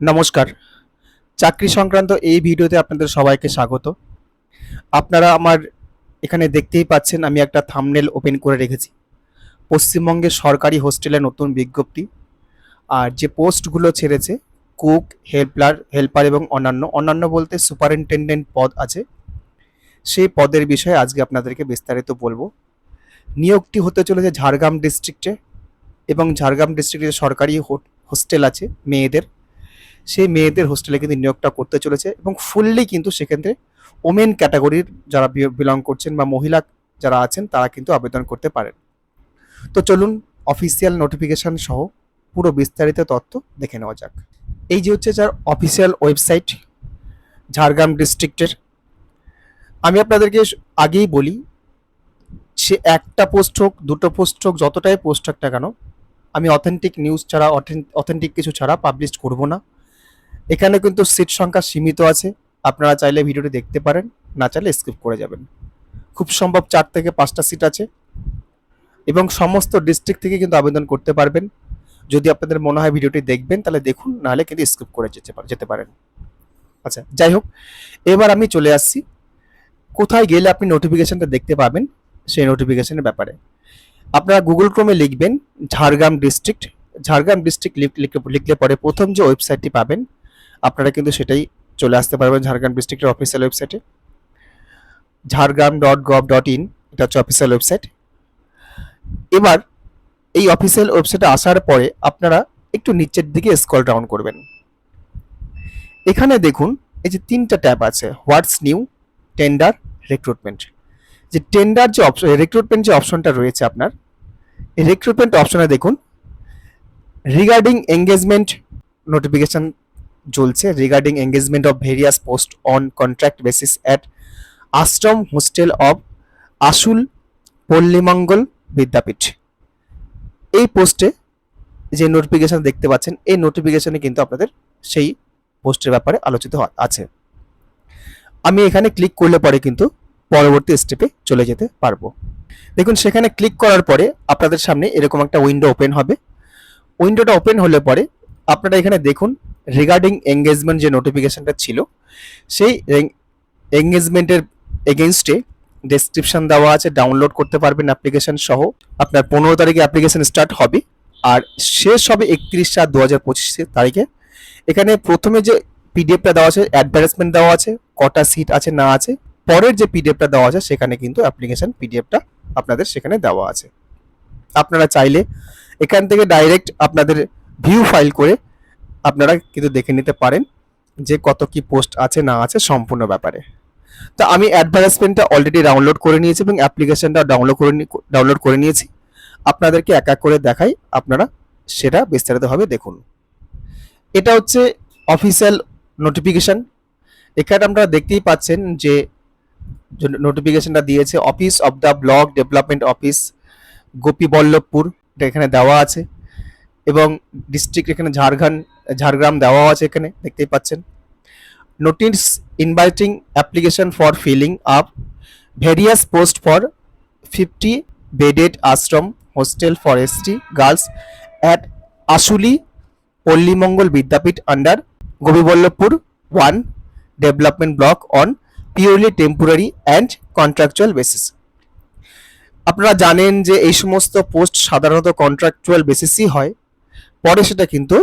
নমস্কার। চাকরি সংক্রান্ত এই ভিডিওতে আপনাদের সবাইকে স্বাগত। আপনারা আমার এখানে দেখতেই পাচ্ছেন আমি একটা থামনেল ওপেন করে রেখেছি। পশ্চিমবঙ্গের সরকারি হোস্টেলে নতুন বিজ্ঞপ্তি। আর যে পোস্টগুলো ছেড়েছে কুক হেল্পার হেল্পার এবং অন্যান্য অন্যান্য বলতে সুপারিনটেন্ডেন্ট পদ আছে। সেই পদের বিষয়ে আজকে আপনাদেরকে বিস্তারিত বলব। নিয়োগটি হতে চলেছে ঝাড়গ্রাম ডিস্ট্রিক্টে এবং ঝাড়গ্রাম ডিস্ট্রিক্টে সরকারি হোস্টেল আছে মেয়েদের। সেই মেয়েদের হোস্টেলে কিন্তু নিয়োগটা করতে চলেছে এবং ফুললি কিন্তু সেক্ষেত্রে ওমেন ক্যাটাগরির যারা বিলং করছেন বা মহিলা যারা আছেন, তারা কিন্তু আবেদন করতে পারেন। তো চলুন অফিসিয়াল নোটিফিকেশন সহ পুরো বিস্তারিত তথ্য দেখে নেওয়া যাক। এই যে হচ্ছে যার অফিসিয়াল ওয়েবসাইট ঝাড়গ্রাম ডিস্ট্রিক্টের আমি আপনাদেরকে আগেই বলি, সে একটা পোস্ট হোক, দুটো পোস্ট হোক, যতটাই পোস্ট হোক না কেন, আমি অথেন্টিক নিউজ ছাড়া অথেন্টিক কিছু ছাড়া পাবলিশ করব না। এখানে কিন্তু সিট সংখ্যা সীমিত আছে। আপনারা চাইলে ভিডিওটি দেখতে পারেন, না চাইলে স্কিপ করে যাবেন। খুব সম্ভব চার থেকে পাঁচটা সিট আছে। এবং সমস্ত ডিস্ট্রিক্ট থেকে কিন্তু আবেদন করতে পারবেন। যদি আপনাদের মনে হয় ভিডিওটি দেখবেন, তাহলে দেখুন, নাহলে কিন্তু স্কিপ করে যেতে যেতে পারেন। আচ্ছা যাই হোক, এবার আমি চলে আসছি। কোথায় গেলে আপনি নোটিফিকেশনটা দেখতে পাবেন সেই নোটিফিকেশনের ব্যাপারে। আপনারা গুগল ক্রোমে লিখবেন, ঝাড়গ্রাম ডিস্ট্রিক্ট ঝাড়গ্রাম ডিস্ট্রিক্ট লিখলে পরে প্রথম যে ওয়েবসাইটটি পাবেন আপনারা কিন্তু সেটাই চলে আসতে পারবেন ঝাড়গ্রাম ডিস্ট্রিক্টের অফিসিয়াল ওয়েবসাইটে Jhargram dot gov dot in এটা হচ্ছে অফিসিয়াল ওয়েবসাইট এবার এই অফিসিয়াল ওয়েবসাইটে আসার পরে আপনারা একটু নিচের দিকে স্ক্রল ডাউন করবেন। এখানে দেখুন এই যে তিনটা ট্যাব আছে হোয়াটস নিউ টেন্ডার রিক্রুটমেন্ট যে টেন্ডার যে অপশন রিক্রুটমেন্ট যে অপশনটা রয়েছে আপনার রিক্রুটমেন্ট অপশনে দেখুন রিগার্ডিং এঙ্গেজমেন্ট নোটিফিকেশন চলছে regarding engagement of various post on contract basis at ashram hostel of Asul Pallimangal Vidyapith এই পোস্টে যে নোটিফিকেশন দেখতে পাচ্ছেন, এই নোটিফিকেশনে কিন্তু আপনাদের সেই পোস্টের ব্যাপারে আলোচিত আছে। আমি এখানে ক্লিক করলে পরে কিন্তু পরবর্তী স্টেপে চলে যেতে পারব। দেখুন, সেখানে ক্লিক করার পরে আপনাদের সামনে এরকম একটা উইন্ডো ওপেন হবে। উইন্ডোটা ওপেন হলে পরে আপনারা এখানে দেখুন রিগার্ডিং এঙ্গেজমেন্ট যে নোটিফিকেশনটা ছিল, সেই এঙ্গেজমেন্টের এগেনস্টে ডেসক্রিপশন দেওয়া আছে ডাউনলোড করতে পারবেন অ্যাপ্লিকেশন সহ। আপনার পনেরো তারিখে অ্যাপ্লিকেশন স্টার্ট হবে, আর শেষ হবে একত্রিশ চার দু হাজার পঁচিশ তারিখে। এখানে প্রথমে যে পিডিএফটা দেওয়া আছে অ্যাডভার্টাইজমেন্ট দেওয়া আছে, কটা সিট আছে, না আছে, পরের যে পিডিএফটা দেওয়া আছে, সেখানে কিন্তু অ্যাপ্লিকেশন পিডিএফটা আপনাদের সেখানে দেওয়া আছে। আপনারা চাইলে এখান থেকে ডাইরেক্ট আপনাদের ভিউ ফাইল করে আপনারা কিন্তু দেখে নিতে পারেন যে কত কি পোস্ট আছে, না আছে সম্পূর্ণ ব্যাপারে। তো আমি অ্যাডভার্টাইজমেন্টটা অলরেডি ডাউনলোড করে নিয়েছি এবং অ্যাপ্লিকেশনটা ডাউনলোড করে ডাউনলোড করে নিয়েছি। আপনাদেরকে এক এক করে দেখাই, আপনারা সেটা বিস্তারিতভাবে দেখুন। এটা হচ্ছে অফিসিয়াল নোটিফিকেশন এখানে আপনারা দেখতেই পাচ্ছেন যে নোটিফিকেশনটা দিয়েছে office of the block development office Gopiballavpur, এটা এখানে দেওয়া আছে। এবং ডিস্ট্রিক্ট এখানে ঝাড়গ্রাম ঝাড়গ্রাম দেওয়া আছে এখানে, দেখতেই পাচ্ছেন। Notice inviting application for filling up various post for fifty bedded ashram hostel for ST girls at Asuli Pallimangal Vidyapith under Gopiballavpur one development block on purely temporary and contractual basis আপনারা জানেন যে এই সমস্ত post সাধারণত contractual বেসিসই হয়। পরে সেটা কিন্তু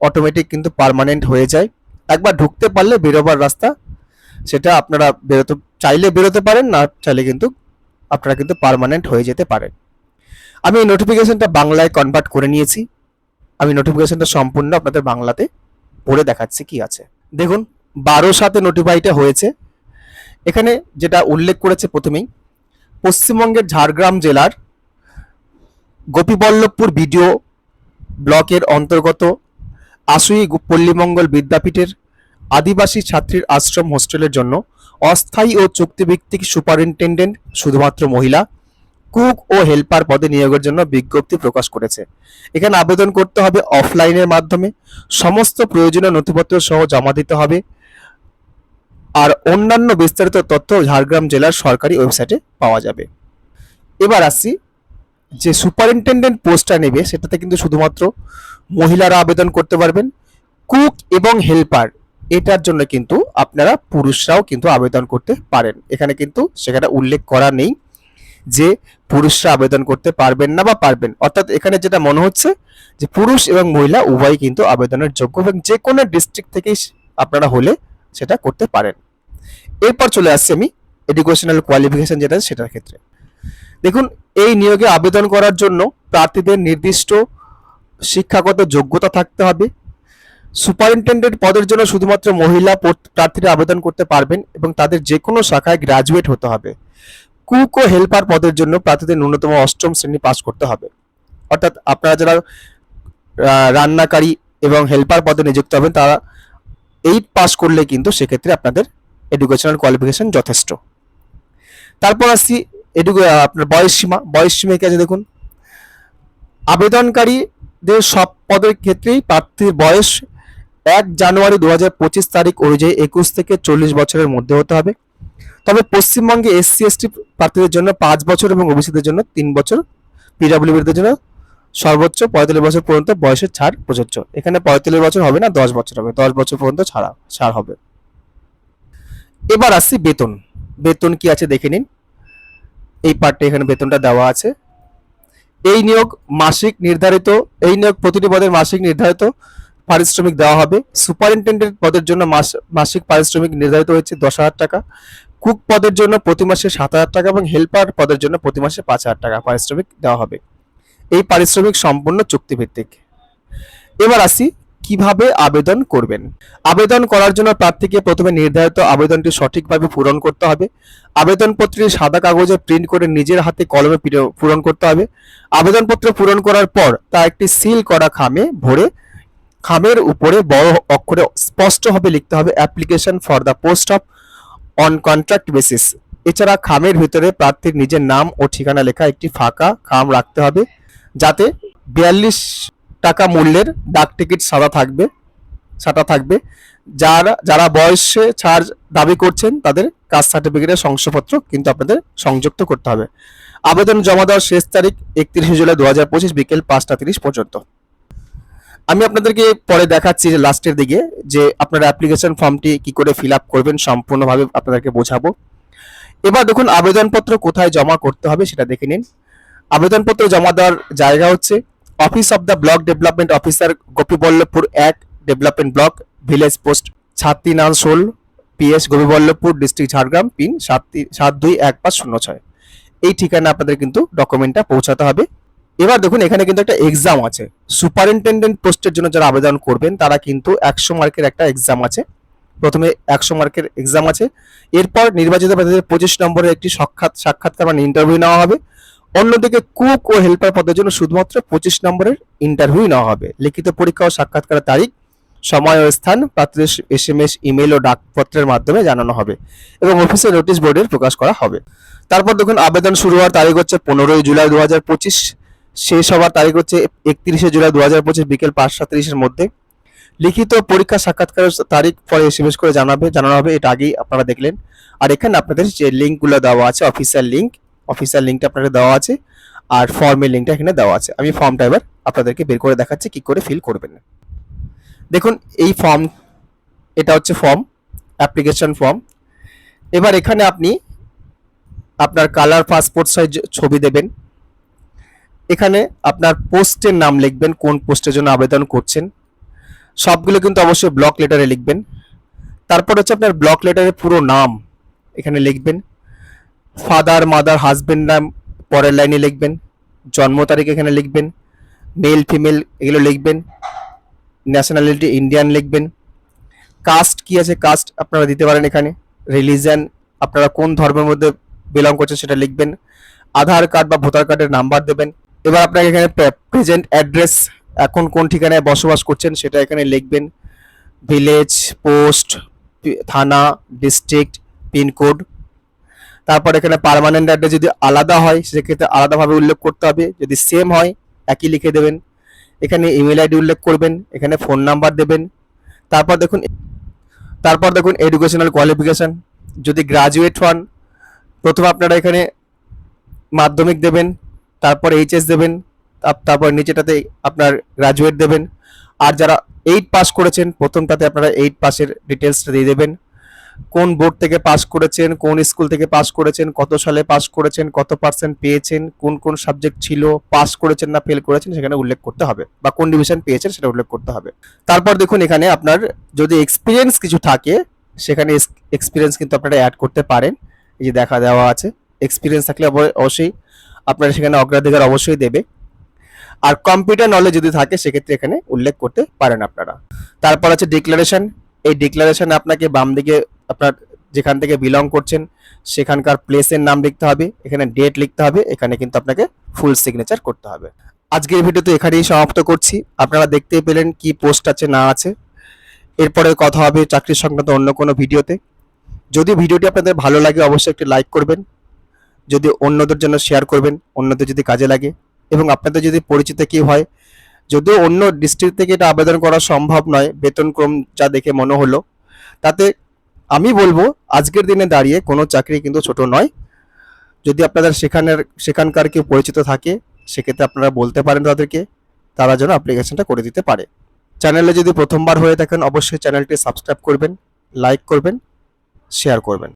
অটোমেটিক কিন্তু পার্মানেন্ট হয়ে যায়। একবার ঢুকতে পারলে বেরোবার রাস্তা, সেটা আপনারা বেরোতে, চাইলে বেরোতে পারেন, না চাইলে কিন্তু আপনারা কিন্তু পার্মানেন্ট হয়ে যেতে পারেন। আমি এই নোটিফিকেশনটা বাংলায় কনভার্ট করে নিয়েছি। আমি নোটিফিকেশনটা সম্পূর্ণ আপনাদের বাংলাতে পড়ে দেখাচ্ছি কি আছে। দেখুন বারো সাথে নোটিফাইটা হয়েছে। এখানে যেটা উল্লেখ করেছে প্রথমেই, পশ্চিমবঙ্গের ঝাড়গ্রাম জেলার গোপীবল্লভপুর বিডিও ব্লকের অন্তর্গত আসুই পল্লীমঙ্গল বিদ্যাপীঠের আদিবাসী ছাত্রীর আশ্রম হোস্টেলের জন্য অস্থায়ী ও চুক্তিভিত্তিক সুপারিনটেন্ডেন্ট শুধুমাত্র মহিলা, কুক ও হেল্পার পদে নিয়োগের জন্য বিজ্ঞপ্তি প্রকাশ করেছে। এখানে আবেদন করতে হবে অফলাইনের মাধ্যমে, সমস্ত প্রয়োজনীয় নথিপত্র সহ জমা দিতে হবে, আর অন্যান্য বিস্তারিত তথ্য ঝাড়গ্রাম জেলার সরকারি ওয়েবসাইটে পাওয়া যাবে। এবার আসছি যে সুপারিনটেন্ডেন্ট পোস্টটা নেবে, সেটাতে কিন্তু শুধুমাত্র মহিলারা আবেদন করতে পারবেন, কুক এবং হেল্পার, এটার জন্য কিন্তু আপনারা পুরুষরাও কিন্তু আবেদন করতে পারেন। এখানে কিন্তু সেখানে উল্লেখ করা নেই যে পুরুষরা আবেদন করতে পারবেন না বা পারবেন। অর্থাৎ এখানে যেটা মনে হচ্ছে যে পুরুষ এবং মহিলা উভয়ই কিন্তু আবেদনের যোগ্য এবং যে কোনো ডিস্ট্রিক্ট থেকেই আপনারা হলে সেটা করতে পারেন। এরপর চলে আসছি আমি, এডুকেশনাল কোয়ালিফিকেশন যেটা সেটার ক্ষেত্রে। দেখুন, এই নিয়োগে আবেদন করার জন্য প্রার্থীদের নির্দিষ্ট শিক্ষাগত যোগ্যতা থাকতে হবে। সুপারিনটেন্ডেন্ট পদের জন্য শুধুমাত্র মহিলা প্রার্থীরা আবেদন করতে পারবেন এবং তাদের যে কোনো শাখায় গ্রাজুয়েট হতে হবে। কুক ও হেল্পার পদের জন্য প্রার্থীদের ন্যূনতম অষ্টম শ্রেণি পাস করতে হবে। অর্থাৎ আপনারা যারা রান্নাকারী এবং হেল্পার পদে নিযুক্ত হবেন, তারা এইট পাস করলে কিন্তু সেক্ষেত্রে আপনাদের এডুকেশনাল কোয়ালিফিকেশন যথেষ্ট। তারপর আসছি এডু আপনার বয়স সীমা বয়স সীমা কি আছে দেখুন। আবেদনকারীদের সব পদের ক্ষেত্রেই প্রার্থীর বয়স এক জানুয়ারি দু হাজার পঁচিশ তারিখ অনুযায়ী একুশ থেকে চল্লিশ বছরের মধ্যে হতে হবে। তবে পশ্চিমবঙ্গে এসসি, এসটি প্রার্থীদের জন্য পাঁচ বছর এবং ওবিসিদের জন্য তিন বছর, পিডাব্লিউবিদের জন্য সর্বোচ্চ পঁয়তাল্লিশ বছর পর্যন্ত বয়সের ছাড় প্রযোজ্য। এখানে পঁয়তাল্লিশ বছর হবে না, দশ বছর হবে। দশ বছর পর্যন্ত ছাড়া, ছাড় হবে। এবার আসছি বেতন। বেতন কি আছে দেখে নিন। এই পার্টে এখানে বেতনটা দেওয়া আছে। এই নিয়োগ মাসিক নির্ধারিত, এই নিয়োগ প্রতিটি পদের মাসিক নির্ধারিত পারিশ্রমিক দেওয়া হবে। সুপারিনটেন্ডেন্ট পদের জন্য মাস, মাসিক পারিশ্রমিক নির্ধারিত হয়েছে দশ হাজার টাকা। কুক পদের জন্য প্রতি মাসে সাত হাজার টাকা এবং হেল্পার পদের জন্য প্রতি মাসে পাঁচ হাজার টাকা পারিশ্রমিক দেওয়া হবে। এই পারিশ্রমিক সম্পূর্ণ চুক্তিভিত্তিক। এবার আসি কীভাবে আবেদন করবেন? আবেদন করার জন্য প্রার্থীকে প্রথমে নির্ধারিত আবেদনটি সঠিকভাবে পূরণ করতে হবে। আবেদনপত্রটি সাদা কাগজে প্রিন্ট করে নিজের হাতে কলমে পির- পূরণ করতে হবে। আবেদনপত্র পূরণ করার পর তা একটি সিল করা খামে ভরে, খামের উপরে বড় অক্ষরে স্পষ্টভাবে লিখতে হবে application for the post of on contract basis. এছাড়া খামের ভিতরে প্রার্থীর নিজের নাম ও ঠিকানা লেখা একটি ফাঁকা খাম রাখতে হবে, যাতে বিয়াল্লিশ টাকা মূল্যের ডাক টিকিট সাদা থাকবে সাদা থাকবে। যারা যারা বয়সে ছাড় দাবি করছেন, তাদের কাস্ট সার্টিফিকেটের শংসাপত্র কিন্তু আপনাদের সংযুক্ত করতে হবে। আবেদন জমা দেওয়ার শেষ তারিখ একত্রিশে জুলাই দু হাজার পঁচিশ বিকেল পাঁচটা তিরিশ পর্যন্ত। আমি আপনাদেরকে পরে দেখাচ্ছি যে লাস্টের দিকে যে আপনারা অ্যাপ্লিকেশন ফর্মটি কি করে ফিল আপ করবেন, সম্পূর্ণভাবে আপনাদেরকে বোঝাবো। এবার দেখুন আবেদনপত্র কোথায় জমা করতে হবে সেটা দেখে নিন। আবেদনপত্র জমা দেওয়ার জায়গা হচ্ছে office of the block development officer Gopiballavpur এক ডেভেলপমেন্ট ব্লক, ভিলেজ পোস্ট ছাত্রী নান ষোল PS Gopiballavpur, district Jhargram pin সাত সাত দুই এক পাঁচ শূন্য ছয়। এই ঠিকানা আপনাদের কিন্তু ডকুমেন্টটা পৌঁছাতে হবে। এবার দেখুন, এখানে কিন্তু একটা এক্সাম আছে। সুপারিনটেন্ডেন্ট পোস্টের জন্য যারা আবেদন করবেন, তারা কিন্তু একশো মার্কের একটা এক্সাম আছে। প্রথমে একশো মার্কের এক্সাম আছে। এরপর নির্বাচিত প্রার্থীদের পঁচিশ নম্বরের একটি সাক্ষাৎ, সাক্ষাৎকার মানে ইন্টারভিউ নেওয়া হবে। অন্যদিকে কুক ও হেল্পার পদের জন্য শুধুমাত্র পঁচিশ নম্বরের ইন্টারভিউ নেওয়া হবে। লিখিত পরীক্ষা ও সাক্ষাৎকারের তারিখ, সময় ও স্থান প্রার্থীদের এস এম এস ইমেল ও ডাকপত্রের মাধ্যমে জানানো হবে এবং অফিসের নোটিশ বোর্ডের প্রকাশ করা হবে। তারপর দেখুন, আবেদন শুরু হওয়ার তারিখ হচ্ছে পনেরোই জুলাই দু হাজার পঁচিশ। শেষ হওয়ার তারিখ হচ্ছে একত্রিশে জুলাই দু হাজার পঁচিশ বিকেল পাঁচটা তিরিশের মধ্যে। লিখিত পরীক্ষা সাক্ষাৎকারের তারিখ পরে এসএমএস করে জানাবে, জানানো হবে, এটা আগেই আপনারা দেখলেন। আর এখানে আপনাদের যে লিঙ্কগুলো দেওয়া আছে অফিসিয়াল লিঙ্ক অফিসিয়াল লিঙ্কটা আপনাদের দেওয়া আছে আর ফর্মের লিঙ্কটা এখানে দেওয়া আছে। আমি ফর্মটা এবার আপনাদেরকে বের করে দেখাচ্ছি, কি করে ফিল করবেন। দেখুন, এই ফর্ম এটা হচ্ছে ফর্ম অ্যাপ্লিকেশন ফর্ম এবার এখানে আপনি আপনার কালার পাসপোর্ট সাইজ ছবি দেবেন। এখানে আপনার পোস্টের নাম লিখবেন, কোন পোস্টের জন্য আবেদন করছেন। সবগুলো কিন্তু অবশ্যই ব্লক লেটারে লিখবেন। তারপর হচ্ছে আপনার ব্লক লেটারের পুরো নাম এখানে লিখবেন। ফাদার, মাদার, হাজবেন্ড নাম পরের লাইনে লিখবেন, জন্ম তারিখ এখানে লিখবেন, মেল, ফিমেল এগুলো লিখবেন ন্যাশনালিটি ইন্ডিয়ান লিখবেন। কাস্ট কি আছে? কাস্ট আপনারা দিতে পারেন এখানে। রিলিজন আপনারা কোন ধর্মের মধ্যে বিলং করছেন সেটা লিখবেন। আধার কার্ড বা ভোটার কার্ডের নাম্বার দেবেন। এবার আপনাকে এখানে প্রেজেন্ট অ্যাড্রেস এখন কোন ঠিকানায় বসবাস করছেন সেটা এখানে লিখবেন। ভিলেজ পোস্ট থানা ডিস্ট্রিক্ট পিনকোড তারপর এখানে পার্মানেন্ট অ্যাড্রেস যদি আলাদা হয়, সেক্ষেত্রে আলাদাভাবে উল্লেখ করতে হবে। যদি সেম হয়, একই লিখে দেবেন। এখানে ইমেল আইডি উল্লেখ করবেন, এখানে ফোন নাম্বার দেবেন। তারপর দেখুন তারপর দেখুন এডুকেশনাল কোয়ালিফিকেশন যদি গ্রাজুয়েট হন, প্রথমে আপনারা এখানে মাধ্যমিক দেবেন, তারপর এইচএস দেবেন তারপর নিচেটাতে আপনার গ্রাজুয়েট দেবেন। আর যারা এইট পাস করেছেন, প্রথমটাতে আপনারা এইট পাসের ডিটেলসটা দিয়ে দেবেন। কোন বোর্ড থেকে পাস করেছেন, কোন স্কুল থেকে পাস করেছেন, কত সালে পাস করেছেন, কত পার্সেন্ট পেয়েছেন, কোন কোন সাবজেক্ট ছিল পাস করেছেন না ফেল করেছেন সেখানে উল্লেখ করতে হবে বা কোন ডিভিশন পেয়েছেন সেটা উল্লেখ করতে হবে। তারপর দেখুন এখানে আপনার যদি এক্সপিরিয়েন্স কিছু থাকে, সেখানে এক্সপিরিয়েন্স কিন্তু আপনারা অ্যাড করতে পারেন। এই যে দেখা দেওয়া আছে এক্সপিরিয়েন্স থাকলে অবশ্যই আপনারা সেখানে অগ্রাধিকার অবশ্যই দেবে। আর কম্পিউটার নলেজ যদি থাকে, সেক্ষেত্রে এখানে উল্লেখ করতে পারেন আপনারা। তারপর আছে ডিক্লারেশন এই ডিক্লারেশনে আপনাকে বাম দিকে আপনার যেখান থেকে বিলং করছেন, সেখানকার প্লেসের নাম লিখতে হবে, এখানে ডেট লিখতে হবে, এখানে কিন্তু আপনাকে ফুল সিগনেচার করতে হবে। আজকের ভিডিও তো এখানেই সমাপ্ত করছি। আপনারা দেখতেই পেলেন কি পোস্ট আছে, না আছে। এরপরে কথা হবে চাকরি সংক্রান্ত অন্য কোনো ভিডিওতে যদি ভিডিওটি আপনাদের ভালো লাগে, অবশ্যই একটি লাইক করবেন। যদি অন্যদের জন্য শেয়ার করবেন, অন্যদের যদি কাজে লাগে। এবং আপনাদের যদি পরিচিত কেউ হয় যদিও অন্য ডিস্ট্রিক্ট থেকে এটা আবেদন করা সম্ভব নয় বেতনক্রম যা দেখে মনে হলো। তাতে আমি বলব, আজকের দিনে দাঁড়িয়ে কোনো চাকরি কিন্তু ছোট নয়। যদি আপনাদের সেখানের, সেখানকার কেউ পরিচিত থাকে, সেক্ষেত্রে আপনারা বলতে পারেন তাদেরকে, তারা যেন অ্যাপ্লিকেশনটা করে দিতে পারে। চ্যানেলে যদি প্রথমবার হয়ে থাকেন, অবশ্যই চ্যানেলটি সাবস্ক্রাইব করবেন লাইক করবেন শেয়ার করবেন।